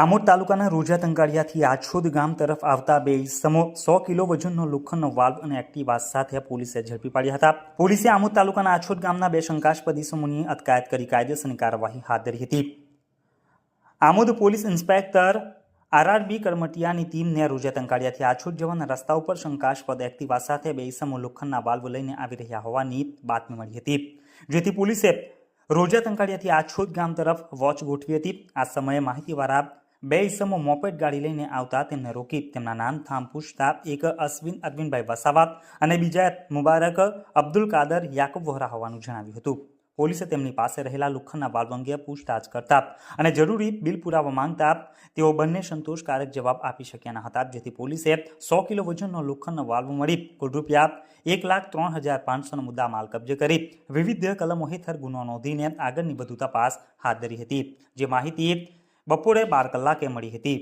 આમોદ તાલુકાના રોજા તંકાળિયાથી આછોદ ગામ તરફ આવતા બે ઇસમો સો કિલો વજનનો લોખંડનો વાલ્વ અને એક્ટિવા સાથે પોલીસે ઝડપી પાડ્યા હતા. પોલીસે આમોદ તાલુકાના આછોદ ગામના બે શંકાસ્પદ ઇસમોની અટકાયત કરી કાયદેસરની કાર્યવાહી હાથ ધરી હતી. આમોદ પોલીસ ઇન્સ્પેક્ટર આરઆરબી કરમટિયાની ટીમને રોજા તંકાળિયાથી આછોદ જવાના રસ્તા ઉપર શંકાસ્પદ એક્ટિવા સાથે બે ઇસમો લોખંડના વાલ્વ લઈને આવી રહ્યા હોવાની બાતમી મળી હતી. જેથી પોલીસે રોજા તંકાળિયાથી આછોદ ગામ તરફ વોચ ગોઠવી હતી. આ સમયે માહિતીવાળા બે ઇસમો મોપેટ ગાડી લઈને આવતા તેમને રોકી તેમના નામ થામ પૂછતા એક અશ્વિન અરવિંદભાઈ વસાવા અને બીજા મુબારક અબ્દુલ કાદર, યાકુબ વોહરા હોવાનું જણાવ્યું હતું. પોલીસે તેમની પાસે રહેલા લોખંડના વાલ્વ અંગે પૂછતાછ કરતા અને જરૂરી બિલ પુરાવા માંગતા તેઓ બંને સંતોષકારક જવાબ આપી શક્યા ન હતા, જેથી પોલીસે સો કિલો વજનનો લોખંડનો વાલ્વ મળી કુલ રૂપિયા એક લાખ ત્રણ હજાર પાંચસોનો મુદ્દા માલ કબજે કરી વિવિધ કલમો હેઠળ ગુનો નોંધીને આગળની વધુ તપાસ હાથ ધરી હતી. જે માહિતી બપોરે બાર કલાકે મળી હતી.